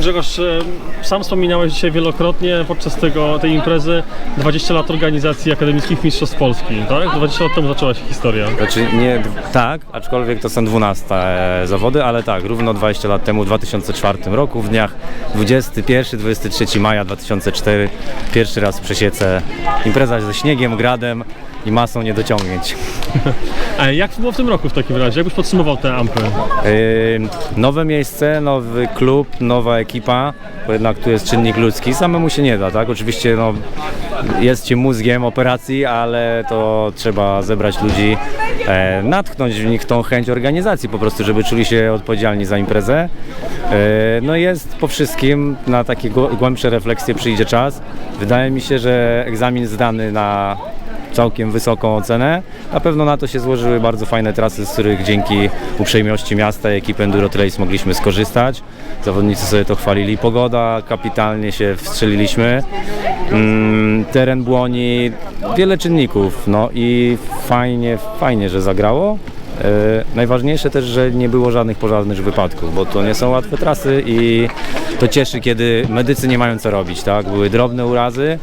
Grzegorz, e, sam wspominałeś dzisiaj wielokrotnie podczas tego, tej imprezy 20 lat organizacji akademickich mistrzostw Polski, tak? 20 lat temu zaczęła się historia. Znaczy nie, tak, aczkolwiek to są 12 e, zawody, ale tak, równo 20 lat temu, w 2004 roku, w dniach 21-23 maja 2004, pierwszy raz w Przesiece, impreza ze śniegiem, gradem i masą niedociągnięć. E, Jak było w tym roku w takim razie? Jakbyś podsumował te ampy? Yy, nowe miejsce, nowy klub, nowa ekipa, bo jednak tu jest czynnik ludzki, samemu się nie da, tak? Oczywiście no, jest się mózgiem operacji, ale to trzeba zebrać ludzi, e, natchnąć w nich tą chęć organizacji po prostu, żeby czuli się odpowiedzialni za imprezę. E, no jest po wszystkim, na takie głę- głębsze refleksje przyjdzie czas. Wydaje mi się, że egzamin zdany na całkiem wysoką ocenę. Na pewno na to się złożyły bardzo fajne trasy, z których dzięki uprzejmości miasta i ekipy Enduro Trace mogliśmy skorzystać. Zawodnicy sobie to chwalili. Pogoda, kapitalnie się wstrzeliliśmy. Mm, teren błoni, wiele czynników. No i fajnie, fajnie, że zagrało. E, najważniejsze też, że nie było żadnych pożarnych wypadków, bo to nie są łatwe trasy i to cieszy, kiedy medycy nie mają co robić, tak? Były drobne urazy,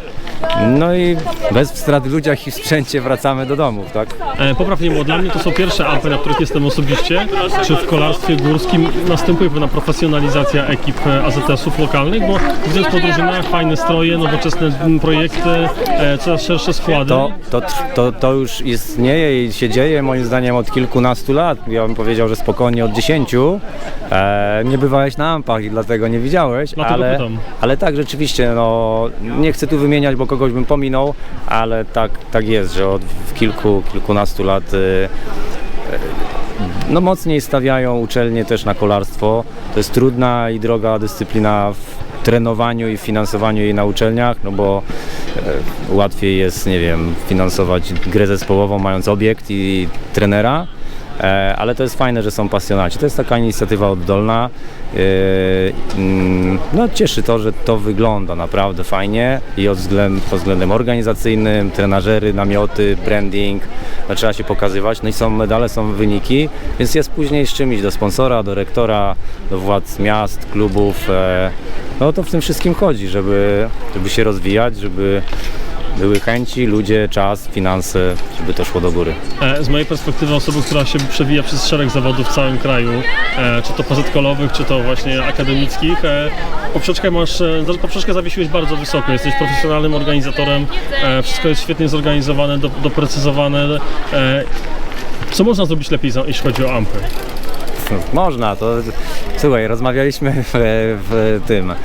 no i bez strat w ludziach i w sprzęcie wracamy do domów, tak? E, Poprawnie, bo dla mnie to są pierwsze ampy, na których jestem osobiście. Czy w kolarstwie górskim następuje pewna profesjonalizacja ekip e, AZS-ów lokalnych, bo widząc po drużynach fajne stroje, nowoczesne projekty, e, coraz szersze składy. To, to, to, to już istnieje i się dzieje moim zdaniem od kilkunastu lat. Ja bym powiedział, że spokojnie od dziesięciu. E, nie bywałeś na ampach i dlatego nie widziałeś, Dlatego ale, pytam. ale tak rzeczywiście, no, nie chcę tu wymieniać, bo kogoś bym pominął, ale tak, tak jest, że od kilku, kilkunastu lat y, no mocniej stawiają uczelnie też na kolarstwo. To jest trudna i droga dyscyplina w trenowaniu i w finansowaniu jej na uczelniach, no bo e, łatwiej jest, nie wiem, finansować grę zespołową mając obiekt i trenera, ale to jest fajne, że są pasjonaci. To jest taka inicjatywa oddolna. e, mm, No cieszy to, że to wygląda naprawdę fajnie i od pod względem organizacyjnym, trenażery, namioty, branding, no, trzeba się pokazywać, no i są medale, są wyniki, więc jest później z czym iść do sponsora, do rektora, do władz miast, klubów. E, no to w tym wszystkim chodzi, żeby, żeby się rozwijać, żeby były chęci, ludzie, czas, finanse, żeby to szło do góry. E, Z mojej perspektywy osoby, która się przewija przez szereg zawodów w całym kraju, e, czy to pozytkolowych, czy to właśnie akademickich, e, poprzeczkę masz, poprzeczkę zawiesiłeś bardzo wysoko, jesteś profesjonalnym organizatorem, wszystko jest świetnie zorganizowane, do, doprecyzowane. Co można zrobić lepiej, jeśli chodzi o ampy? Można, to słuchaj, rozmawialiśmy w, w tym e,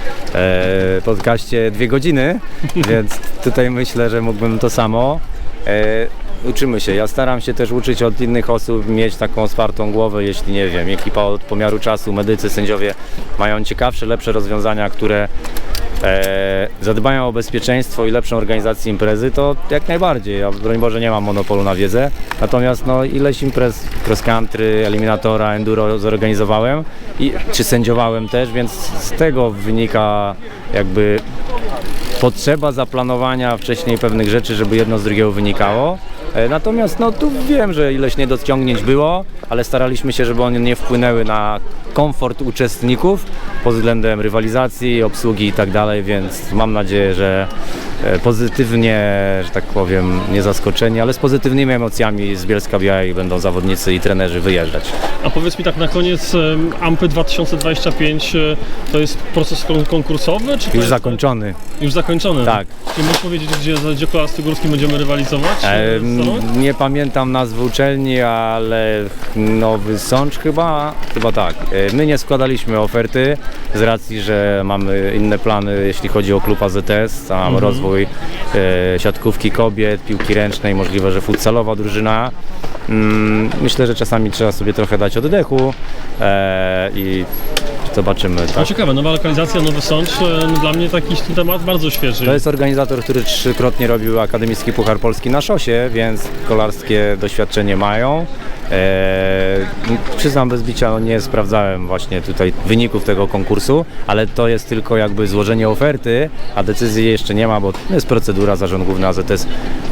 podcaście dwie godziny, więc tutaj myślę, że mógłbym to samo. E, uczymy się. Ja staram się też uczyć od innych osób, mieć taką otwartą głowę, jeśli nie wiem, ekipa od pomiaru czasu, medycy, sędziowie mają ciekawsze, lepsze rozwiązania, które e, zadbają o bezpieczeństwo i lepszą organizację imprezy, to jak najbardziej. Ja broń Boże nie mam monopolu na wiedzę. Natomiast no, ileś imprez cross country, eliminatora, enduro zorganizowałem i czy sędziowałem też, więc z tego wynika jakby potrzeba zaplanowania wcześniej pewnych rzeczy, żeby jedno z drugiego wynikało. E, Natomiast no tu wiem, że ileś niedociągnięć było, ale staraliśmy się, żeby one nie wpłynęły na komfort uczestników pod względem rywalizacji, obsługi i tak dalej, więc mam nadzieję, że pozytywnie, że tak powiem, nie zaskoczeni, ale z pozytywnymi emocjami z Bielska Białej będą zawodnicy i trenerzy wyjeżdżać. A powiedz mi tak na koniec, Ampy 2025 e, to jest proces kon- konkursowy? Czy Już jest, zakończony. Już zakończony? Tak. Czy możesz powiedzieć, gdzie, gdzie kolarstwie górskim będziemy rywalizować? e, z nie pamiętam nazwy uczelni, ale Nowy Sącz chyba, chyba tak. E, My nie składaliśmy oferty z racji, że mamy inne plany, jeśli chodzi o klub AZS, tam rozwój e, siatkówki kobiet, piłki ręcznej, możliwe, że futsalowa drużyna. Mm, Myślę, że czasami trzeba sobie trochę dać oddechu e, i zobaczymy. No Tak? ciekawe, nowa lokalizacja, Nowy Sącz, e, no dla mnie taki temat bardzo świeży. To jest organizator, który trzykrotnie robił Akademicki Puchar Polski na szosie, więc kolarskie doświadczenie mają. Przyznam bez bicia, no nie sprawdzałem właśnie tutaj wyników tego konkursu, ale to jest tylko jakby złożenie oferty, a decyzji jeszcze nie ma, bo jest procedura, zarząd główny AZS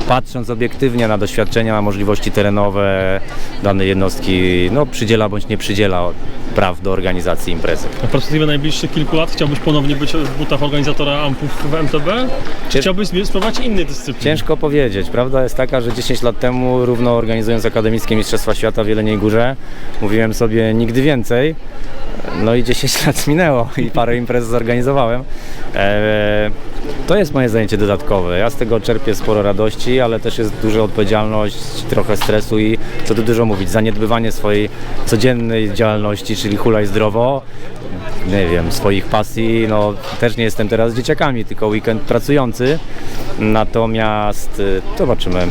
patrząc obiektywnie na doświadczenia, na możliwości terenowe danej jednostki, no przydziela bądź nie przydziela praw do organizacji imprezy. W perspektywie najbliższych kilku lat chciałbyś ponownie być w butach organizatora Ampów w MTB? Czy chciałbyś spróbować innej dyscypliny? Ciężko powiedzieć. Prawda jest taka, że 10 lat temu, równo organizując Akademickie Mistrzostwa Świata w Jeleniej Górze, mówiłem sobie nigdy więcej. No i 10 lat minęło i parę imprez zorganizowałem. To jest moje zajęcie dodatkowe. Ja z tego czerpię sporo radości, ale też jest duża odpowiedzialność, trochę stresu i co tu dużo mówić, zaniedbywanie swojej codziennej działalności, czyli hulaj zdrowo, nie wiem, swoich pasji, no też nie jestem teraz dzieciakami, tylko weekend pracujący, natomiast y, zobaczymy.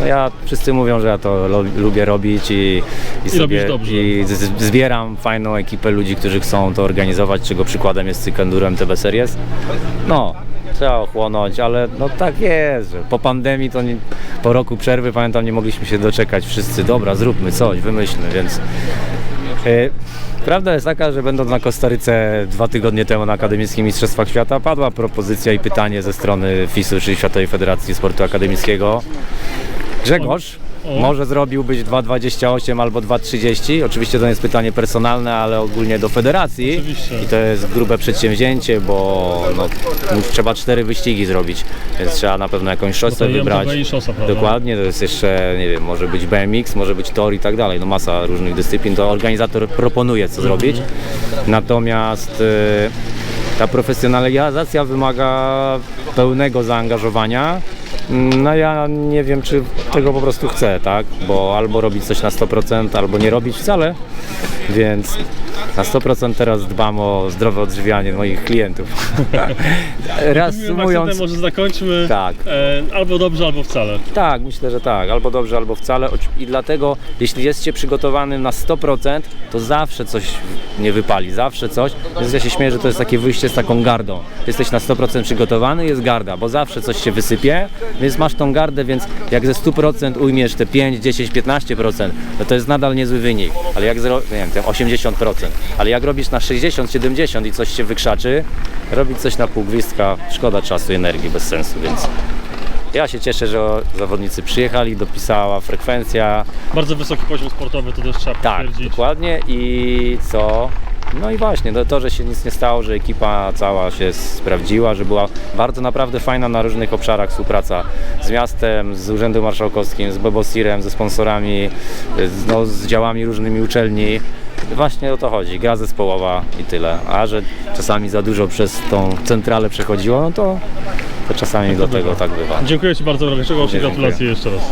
No ja, wszyscy mówią, że ja to lo, lubię robić i, i, sobie robisz dobrze. i z, zbieram fajną ekipę ludzi, którzy chcą to organizować, czego przykładem jest cykl Enduro MTB Series. No, trzeba ochłonąć, ale no tak jest, po pandemii to nie, po roku przerwy pamiętam nie mogliśmy się doczekać wszyscy, dobra zróbmy coś, wymyślmy, więc E, Prawda jest taka, że będąc na Kostaryce dwa tygodnie temu na Akademickich Mistrzostwach Świata padła propozycja i pytanie ze strony FIS-u, czyli Światowej Federacji Sportu Akademickiego. Grzegorz. Może zrobiłbyś 2,28 albo 2,30? Oczywiście to jest pytanie personalne, ale ogólnie do federacji. Oczywiście. I to jest grube przedsięwzięcie, bo no, trzeba cztery wyścigi zrobić, więc trzeba na pewno jakąś szosę to i wybrać. MTB i szosa, prawda? Dokładnie, to jest jeszcze, nie wiem, może być BMX, może być tor i tak dalej, no masa różnych dyscyplin, to organizator proponuje co zrobić. Natomiast y, ta profesjonalizacja wymaga pełnego zaangażowania. No ja nie wiem, czy tego po prostu chcę, tak? Bo albo robić coś na 100%, albo nie robić wcale, więc na 100% teraz dbam o zdrowe odżywianie moich klientów. Reasumując, może zakończmy. Tak. E, albo dobrze, albo wcale. tak, myślę, że tak. Albo dobrze, albo wcale. I dlatego, jeśli jesteście przygotowany na 100%, to zawsze coś nie wypali, zawsze coś. Więc ja się śmieję, że to jest takie wyjście z taką gardą. Jesteś na 100% przygotowany, jest garda, bo zawsze coś się wysypie, więc masz tą gardę, więc jak ze 100% ujmiesz te 5, 10, 15%, no to jest nadal niezły wynik. Ale jak zro... nie wiem, te 80%. Ale jak robisz na 60, 70 i coś się wykrzaczy, robić coś na pół gwizdka, szkoda czasu i energii, bez sensu, więc... Ja się cieszę, że zawodnicy przyjechali, dopisała frekwencja. Bardzo wysoki poziom sportowy, to też trzeba Tak, potwierdzić. dokładnie. I co? No i właśnie, no to, że się nic nie stało, że ekipa cała się sprawdziła, że była bardzo naprawdę fajna na różnych obszarach współpraca z miastem, z Urzędem Marszałkowskim, z Bebosirem, ze sponsorami, no, z działami różnymi uczelni. Właśnie o to chodzi, gra zespołowa i tyle. A że czasami za dużo przez tą centralę przechodziło, no to, to czasami do tego tak bywa. Dziękuję Ci bardzo. Dziękuję. Gratulacje jeszcze raz.